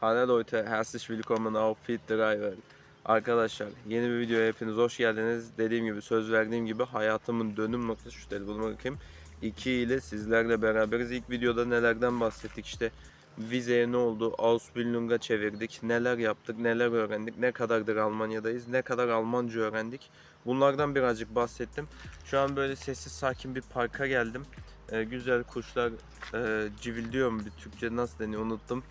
Hallo Leute, herzlich willkommen auf Fit Driver. Arkadaşlar yeni bir videoya hepiniz hoş geldiniz. Dediğim gibi söz verdiğim gibi hayatımın dönüm noktası şu telefonu bakayım. 2 ile sizlerle beraberiz. İlk videoda nelerden bahsettik işte vizeye ne oldu, Ausbildung'a çevirdik, neler yaptık, neler öğrendik, ne kadardır Almanya'dayız, ne kadar Almanca öğrendik. Bunlardan birazcık bahsettim. Şu an böyle sessiz sakin bir parka geldim. Ee, güzel kuşlar e, civildiyor mu bir Türkçe nasıl deniyor unuttum.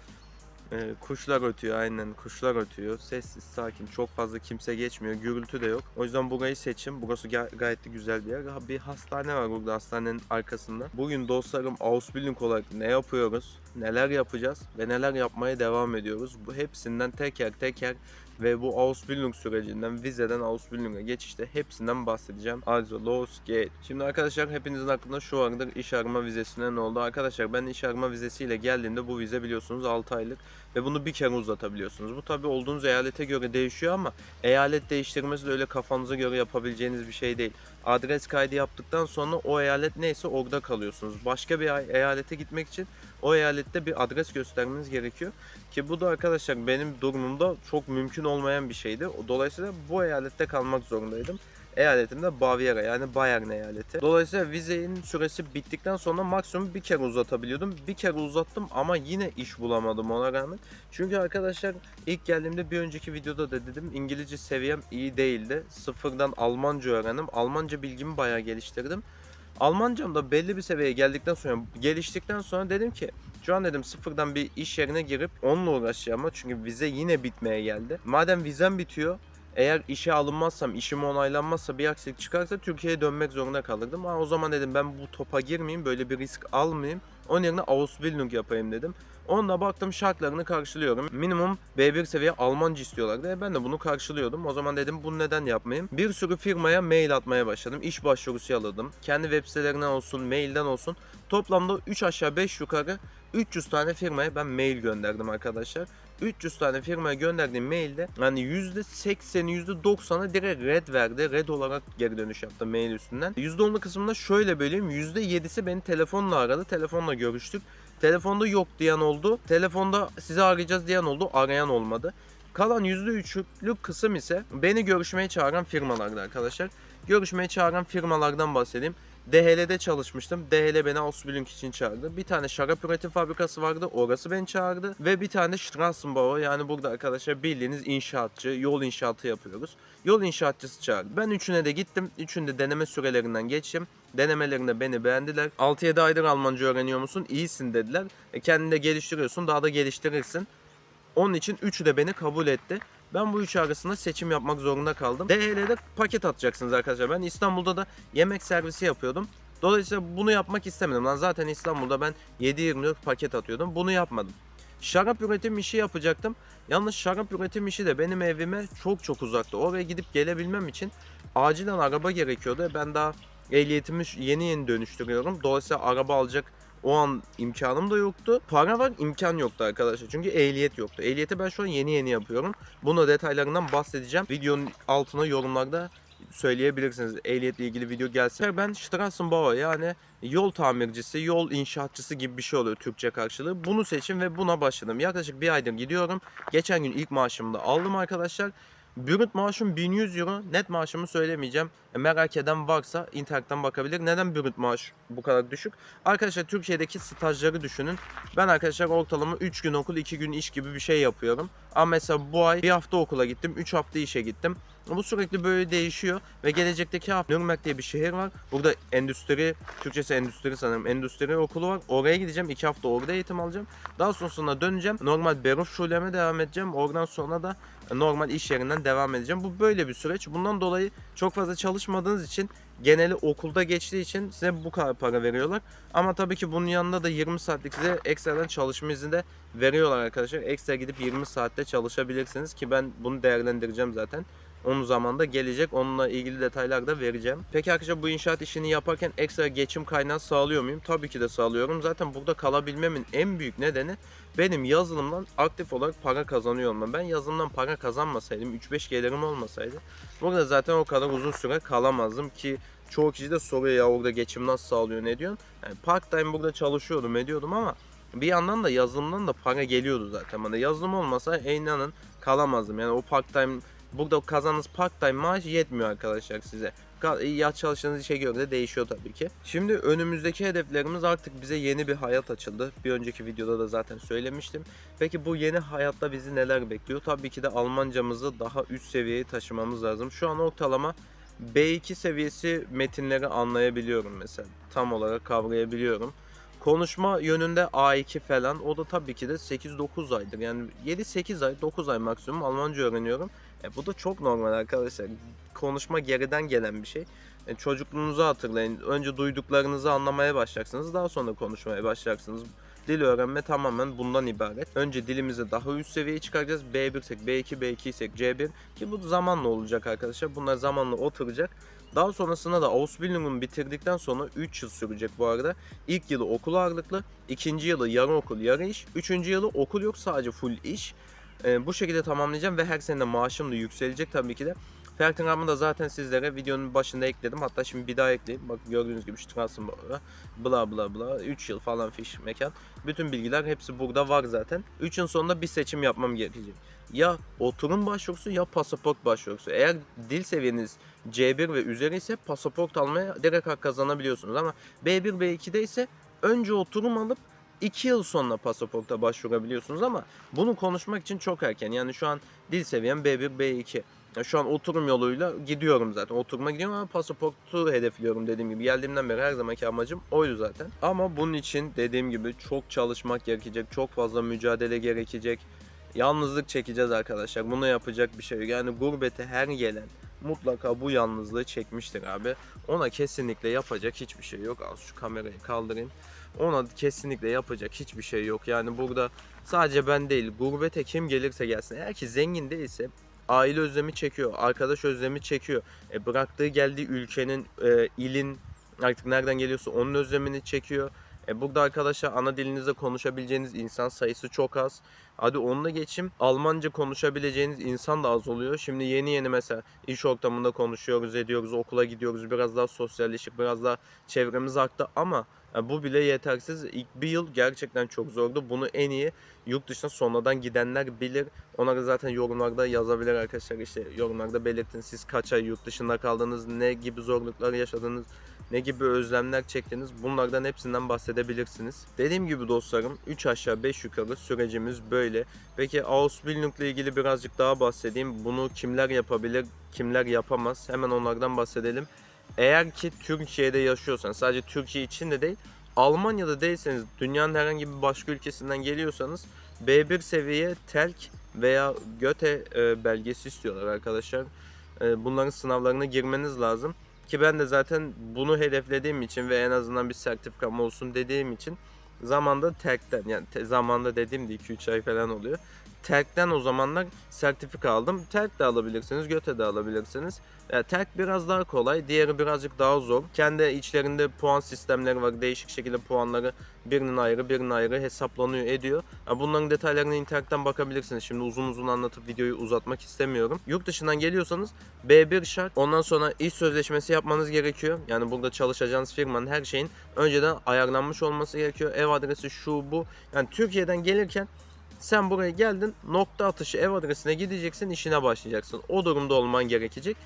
Ee, kuşlar ötüyor aynen kuşlar ötüyor. Sessiz sakin çok fazla kimse geçmiyor. Gürültü de yok. O yüzden burayı seçim. Burası ga- gayet de güzel bir yer. Bir hastane var burada hastanenin arkasında. Bugün dostlarım Ausbildung olarak ne yapıyoruz? Neler yapacağız? Ve neler yapmaya devam ediyoruz? Bu hepsinden teker teker ve bu Ausbildung sürecinden, vizeden Ausbildung'a geçişte hepsinden bahsedeceğim. Also los geht. Şimdi arkadaşlar hepinizin aklında şu vardır iş arama vizesine ne oldu? Arkadaşlar ben iş arama vizesiyle geldiğimde bu vize biliyorsunuz 6 aylık ve bunu bir kere uzatabiliyorsunuz. Bu tabi olduğunuz eyalete göre değişiyor ama eyalet değiştirmesi de öyle kafanıza göre yapabileceğiniz bir şey değil. Adres kaydı yaptıktan sonra o eyalet neyse orada kalıyorsunuz. Başka bir eyalete gitmek için o eyalette bir adres göstermeniz gerekiyor. Ki bu da arkadaşlar benim durumumda çok mümkün olmayan bir şeydi. Dolayısıyla bu eyalette kalmak zorundaydım. Eyaletim de Baviera yani Bayern eyaleti. Dolayısıyla vizenin süresi bittikten sonra maksimum bir kere uzatabiliyordum. Bir kere uzattım ama yine iş bulamadım ona rağmen. Çünkü arkadaşlar ilk geldiğimde bir önceki videoda da dedim İngilizce seviyem iyi değildi. Sıfırdan Almanca öğrendim. Almanca bilgimi bayağı geliştirdim. Almancam da belli bir seviyeye geldikten sonra, geliştikten sonra dedim ki şu an dedim sıfırdan bir iş yerine girip onunla uğraşacağım çünkü vize yine bitmeye geldi. Madem vizem bitiyor eğer işe alınmazsam, işim onaylanmazsa bir aksilik çıkarsa Türkiye'ye dönmek zorunda kalırdım. Ama o zaman dedim ben bu topa girmeyeyim, böyle bir risk almayayım. Onun yerine Ausbildung yapayım dedim. Onunla baktım şartlarını karşılıyorum. Minimum B1 seviye Almanca istiyorlardı. E ben de bunu karşılıyordum. O zaman dedim bunu neden yapmayayım? Bir sürü firmaya mail atmaya başladım. İş başvurusu yolladım. Kendi web sitelerinden olsun, mailden olsun. Toplamda 3 aşağı 5 yukarı 300 tane firmaya ben mail gönderdim arkadaşlar. 300 tane firmaya gönderdiğim mailde hani %80'i %90'ı direkt red verdi. Red olarak geri dönüş yaptı mail üstünden. %10'lu kısmında şöyle böleyim. %7'si beni telefonla aradı. Telefonla görüştük. Telefonda yok diyen oldu. Telefonda sizi arayacağız diyen oldu. Arayan olmadı. Kalan %3'lük kısım ise beni görüşmeye çağıran firmalardı arkadaşlar. Görüşmeye çağıran firmalardan bahsedeyim. DHL'de çalışmıştım. DHL beni Ausbildung için çağırdı. Bir tane şarap üretim fabrikası vardı. Orası beni çağırdı. Ve bir tane Straßenbauer yani burada arkadaşlar bildiğiniz inşaatçı, yol inşaatı yapıyoruz. Yol inşaatçısı çağırdı. Ben üçüne de gittim. Üçünde deneme sürelerinden geçtim. Denemelerinde beni beğendiler. 6-7 aydır Almanca öğreniyor musun? İyisin dediler. E kendini de geliştiriyorsun. Daha da geliştirirsin. Onun için üçü de beni kabul etti. Ben bu üçü arasında seçim yapmak zorunda kaldım. DHL'de paket atacaksınız arkadaşlar. Ben İstanbul'da da yemek servisi yapıyordum. Dolayısıyla bunu yapmak istemedim. Lan zaten İstanbul'da ben 7-24 paket atıyordum. Bunu yapmadım. Şarap üretim işi yapacaktım. Yalnız şarap üretim işi de benim evime çok çok uzaktı. Oraya gidip gelebilmem için acilen araba gerekiyordu. Ben daha ehliyetimi yeni yeni dönüştürüyorum. Dolayısıyla araba alacak o an imkanım da yoktu. Para var imkan yoktu arkadaşlar. Çünkü ehliyet yoktu. Ehliyeti ben şu an yeni yeni yapıyorum. Bunu detaylarından bahsedeceğim. Videonun altına yorumlarda söyleyebilirsiniz. Ehliyetle ilgili video gelse. Ben Straßenbauer yani yol tamircisi, yol inşaatçısı gibi bir şey oluyor Türkçe karşılığı. Bunu seçin ve buna başladım. Yaklaşık bir aydır gidiyorum. Geçen gün ilk maaşımı da aldım arkadaşlar. Brüt maaşım 1100 euro. Net maaşımı söylemeyeceğim. E, Merak eden varsa internetten bakabilir. Neden brüt maaş bu kadar düşük? Arkadaşlar Türkiye'deki stajları düşünün. Ben arkadaşlar ortalama 3 gün okul 2 gün iş gibi bir şey yapıyorum. Ama mesela bu ay bir hafta okula gittim. 3 hafta işe gittim. Bu sürekli böyle değişiyor ve gelecekteki hafta Nürnberg diye bir şehir var. Burada endüstri, Türkçesi endüstri sanırım, endüstri okulu var. Oraya gideceğim. 2 hafta orada eğitim alacağım. Daha sonrasında döneceğim. Normal Berufschule'me devam edeceğim. Oradan sonra da normal iş yerinden devam edeceğim. Bu böyle bir süreç. Bundan dolayı çok fazla çalışmadığınız için geneli okulda geçtiği için size bu kadar para veriyorlar. Ama tabii ki bunun yanında da 20 saatlik size ekstradan çalışma izni de veriyorlar arkadaşlar. Ekstra gidip 20 saatte çalışabilirsiniz ki ben bunu değerlendireceğim zaten. Onun zamanda gelecek. Onunla ilgili detaylar da vereceğim. Peki arkadaşlar bu inşaat işini yaparken ekstra geçim kaynağı sağlıyor muyum? Tabii ki de sağlıyorum. Zaten burada kalabilmemin en büyük nedeni benim yazılımdan aktif olarak para kazanıyor olmam. Ben yazılımdan para kazanmasaydım, 3-5 gelirim olmasaydı burada zaten o kadar uzun süre kalamazdım ki çoğu kişi de soruyor ya orada geçim nasıl sağlıyor ne diyorsun? Yani part time burada çalışıyordum ediyordum ama Bir yandan da yazılımdan da para geliyordu zaten bana. Yazılım olmasa e, inanın kalamazdım. Yani o part time burada kazandığınız part time maaş yetmiyor arkadaşlar size. Ya çalıştığınız işe göre de değişiyor tabii ki. Şimdi önümüzdeki hedeflerimiz artık bize yeni bir hayat açıldı. Bir önceki videoda da zaten söylemiştim. Peki bu yeni hayatta bizi neler bekliyor? Tabii ki de Almancamızı daha üst seviyeye taşımamız lazım. Şu an ortalama B2 seviyesi metinleri anlayabiliyorum mesela. Tam olarak kavrayabiliyorum. Konuşma yönünde A2 falan o da tabii ki de 8-9 aydır. Yani 7-8 ay 9 ay maksimum Almanca öğreniyorum. E, bu da çok normal arkadaşlar. Konuşma geriden gelen bir şey. E, çocukluğunuzu hatırlayın. Önce duyduklarınızı anlamaya başlayacaksınız. Daha sonra konuşmaya başlayacaksınız. Dil öğrenme tamamen bundan ibaret. Önce dilimizi daha üst seviyeye çıkaracağız. B1 isek, B2, B2 isek, C1 ki bu zamanla olacak arkadaşlar. Bunlar zamanla oturacak. Daha sonrasında da Ausbildung'u bitirdikten sonra 3 yıl sürecek bu arada. İlk yılı okul ağırlıklı, ikinci yılı yarım okul yarı iş, üçüncü yılı okul yok sadece full iş. Ee, bu şekilde tamamlayacağım ve her sene de maaşım da yükselecek tabii ki de. Fertigram'ı da zaten sizlere videonun başında ekledim. Hatta şimdi bir daha ekleyeyim. Bak gördüğünüz gibi Transformer'a bla bla bla 3 yıl falan fiş mekan. Bütün bilgiler hepsi burada var zaten. 3 yıl sonunda bir seçim yapmam gerekecek. Ya oturum başvurusu ya pasaport başvurusu. Eğer dil seviyeniz C1 ve üzeri ise pasaport almaya direkt hak kazanabiliyorsunuz. Ama B1 B2'de ise önce oturum alıp 2 yıl sonra pasaporta başvurabiliyorsunuz ama bunu konuşmak için çok erken. Yani şu an dil seviyem B1 B2. Ya Şu an oturum yoluyla gidiyorum zaten. Oturuma gidiyorum ama pasaportu hedefliyorum dediğim gibi. Geldiğimden beri her zamanki amacım oydu zaten. Ama bunun için dediğim gibi çok çalışmak gerekecek. Çok fazla mücadele gerekecek. Yalnızlık çekeceğiz arkadaşlar. Bunu yapacak bir şey yok. Yani gurbete her gelen mutlaka bu yalnızlığı çekmiştir abi. Ona kesinlikle yapacak hiçbir şey yok. Az şu kamerayı kaldırayım. Ona kesinlikle yapacak hiçbir şey yok. Yani burada sadece ben değil, gurbete kim gelirse gelsin. Eğer ki zengin değilse aile özlemi çekiyor, arkadaş özlemi çekiyor. E, bıraktığı geldiği ülkenin, e, ilin artık nereden geliyorsa onun özlemini çekiyor. E, burada arkadaşlar ana dilinizde konuşabileceğiniz insan sayısı çok az. Hadi onunla geçim. Almanca konuşabileceğiniz insan da az oluyor. Şimdi yeni yeni mesela iş ortamında konuşuyoruz, ediyoruz, okula gidiyoruz. Biraz daha sosyalleşik, biraz daha çevremiz arttı ama e, bu bile yetersiz. İlk bir yıl gerçekten çok zordu. Bunu en iyi yurt dışına sonradan gidenler bilir. Onları zaten yorumlarda yazabilir arkadaşlar. İşte yorumlarda belirtin siz kaç ay yurt dışında kaldınız, ne gibi zorluklar yaşadınız, ne gibi özlemler çektiniz bunlardan hepsinden bahsedebilirsiniz. Dediğim gibi dostlarım 3 aşağı 5 yukarı sürecimiz böyle. Peki Ausbildung ile ilgili birazcık daha bahsedeyim. Bunu kimler yapabilir, kimler yapamaz hemen onlardan bahsedelim. Eğer ki Türkiye'de yaşıyorsanız sadece Türkiye için de değil Almanya'da değilseniz dünyanın herhangi bir başka ülkesinden geliyorsanız B1 seviye TELK veya Göte e, belgesi istiyorlar arkadaşlar. E, bunların sınavlarına girmeniz lazım. Ki ben de zaten bunu hedeflediğim için ve en azından bir sertifikam olsun dediğim için zamanda TELK'ten yani te, zamanda dediğim de 2-3 ay falan oluyor. TELK'ten o zamanlar sertifika aldım. TELK de alabilirsiniz, GÖTE de alabilirsiniz. Yani TELK biraz daha kolay, diğeri birazcık daha zor. Kendi içlerinde puan sistemleri var. Değişik şekilde puanları birinin ayrı, birinin ayrı hesaplanıyor, ediyor. Yani bunların detaylarını internetten bakabilirsiniz. Şimdi uzun uzun anlatıp videoyu uzatmak istemiyorum. Yurt dışından geliyorsanız B1 şart. Ondan sonra iş sözleşmesi yapmanız gerekiyor. Yani burada çalışacağınız firmanın her şeyin önceden ayarlanmış olması gerekiyor. Ev adresi şu bu. Yani Türkiye'den gelirken sen buraya geldin nokta atışı ev adresine gideceksin işine başlayacaksın. O durumda olman gerekecek.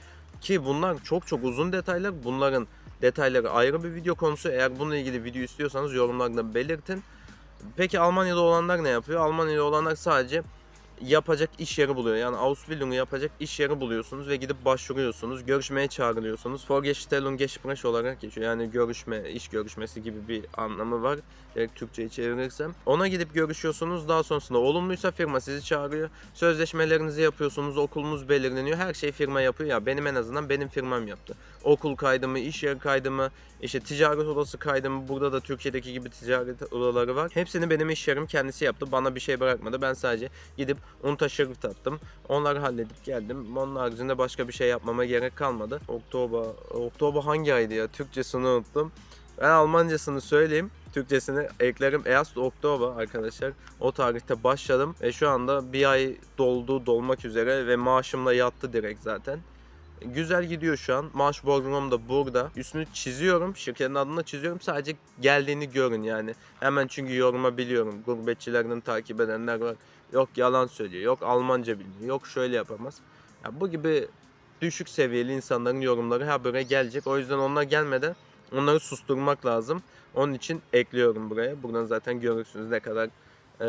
Ki bunlar çok çok uzun detaylar. Bunların detayları ayrı bir video konusu. Eğer bununla ilgili video istiyorsanız yorumlarda belirtin. Peki Almanya'da olanlar ne yapıyor? Almanya'da olanlar sadece yapacak iş yeri buluyor. Yani Ausbildung'u yapacak iş yeri buluyorsunuz ve gidip başvuruyorsunuz. Görüşmeye çağrılıyorsunuz. Vorgestellung Gespräch olarak geçiyor. Yani görüşme, iş görüşmesi gibi bir anlamı var. Direkt Türkçe'ye çevirirsem. Ona gidip görüşüyorsunuz. Daha sonrasında olumluysa firma sizi çağırıyor. Sözleşmelerinizi yapıyorsunuz. Okulunuz belirleniyor. Her şey firma yapıyor. Ya benim en azından benim firmam yaptı. Okul kaydımı, iş yeri kaydımı, işte ticaret odası kaydımı. Burada da Türkiye'deki gibi ticaret odaları var. Hepsini benim iş yerim kendisi yaptı. Bana bir şey bırakmadı. Ben sadece gidip un taşırıp attım. Onları halledip geldim. Onun haricinde başka bir şey yapmama gerek kalmadı. Oktober, Oktober hangi aydı ya? Türkçesini unuttum. Ben Almancasını söyleyeyim. Türkçesini eklerim. Erst Oktober arkadaşlar. O tarihte başladım ve şu anda bir ay doldu dolmak üzere ve maaşımla yattı direkt zaten. Güzel gidiyor şu an. Maaş borcum da burada. Üstünü çiziyorum. Şirketin adını çiziyorum. Sadece geldiğini görün yani. Hemen çünkü yoruma biliyorum. Gurbetçilerden takip edenler var. Yok yalan söylüyor. Yok Almanca bilmiyor. Yok şöyle yapamaz. Ya bu gibi düşük seviyeli insanların yorumları habire gelecek. O yüzden onlar gelmeden onları susturmak lazım. Onun için ekliyorum buraya. Buradan zaten görürsünüz ne kadar e,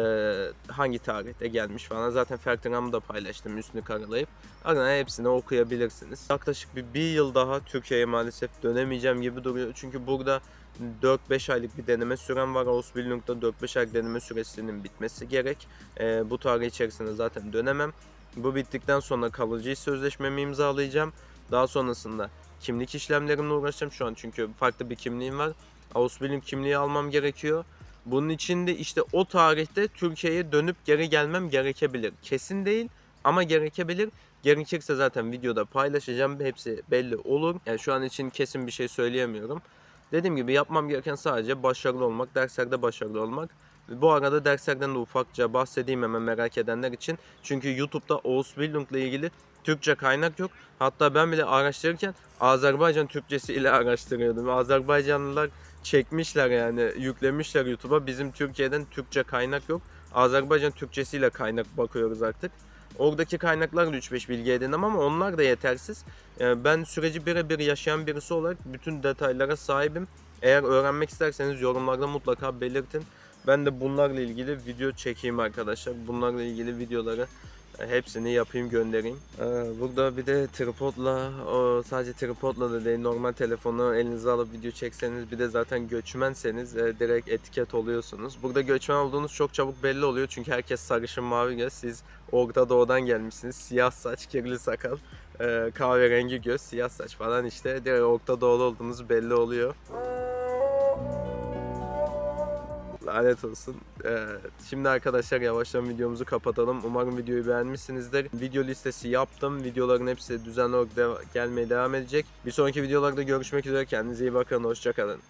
hangi tarihte gelmiş falan. Zaten Fertigram'ı da paylaştım üstünü karalayıp. Ardından hepsini okuyabilirsiniz. Yaklaşık bir, bir yıl daha Türkiye'ye maalesef dönemeyeceğim gibi duruyor. Çünkü burada 4-5 aylık bir deneme sürem var. Ausbildung'da 4-5 aylık deneme süresinin bitmesi gerek. E, bu tarih içerisinde zaten dönemem. Bu bittikten sonra kalıcı sözleşmemi imzalayacağım. Daha sonrasında kimlik işlemlerimle uğraşacağım şu an çünkü farklı bir kimliğim var. Ausbildung kimliği almam gerekiyor. Bunun için de işte o tarihte Türkiye'ye dönüp geri gelmem gerekebilir. Kesin değil ama gerekebilir. Gerekirse zaten videoda paylaşacağım. Hepsi belli olur. Yani şu an için kesin bir şey söyleyemiyorum. Dediğim gibi yapmam gereken sadece başarılı olmak, derslerde başarılı olmak. Bu arada derslerden de ufakça bahsedeyim hemen merak edenler için. Çünkü YouTube'da Ausbildung ile ilgili Türkçe kaynak yok. Hatta ben bile araştırırken Azerbaycan Türkçesi ile araştırıyordum. Azerbaycanlılar çekmişler yani yüklemişler YouTube'a. Bizim Türkiye'den Türkçe kaynak yok. Azerbaycan Türkçesiyle kaynak bakıyoruz artık. Oradaki kaynaklarla 3-5 bilgi edindim ama onlar da yetersiz. Yani ben süreci birebir yaşayan birisi olarak bütün detaylara sahibim. Eğer öğrenmek isterseniz yorumlarda mutlaka belirtin. Ben de bunlarla ilgili video çekeyim arkadaşlar. Bunlarla ilgili videoları hepsini yapayım göndereyim. Ee, Burada bir de tripodla, o sadece tripodla da değil normal telefonu elinize alıp video çekseniz bir de zaten göçmenseniz e, direkt etiket oluyorsunuz. Burada göçmen olduğunuz çok çabuk belli oluyor çünkü herkes sarışın mavi göz. Siz Orta Doğu'dan gelmişsiniz. Siyah saç, kirli sakal, e, kahverengi göz, siyah saç falan işte direkt Orta Doğulu olduğunuz belli oluyor. Lanet olsun. Ee, şimdi arkadaşlar yavaştan videomuzu kapatalım. Umarım videoyu beğenmişsinizdir. Video listesi yaptım. Videoların hepsi düzenli olarak deva- gelmeye devam edecek. Bir sonraki videolarda görüşmek üzere. Kendinize iyi bakın. Hoşçakalın.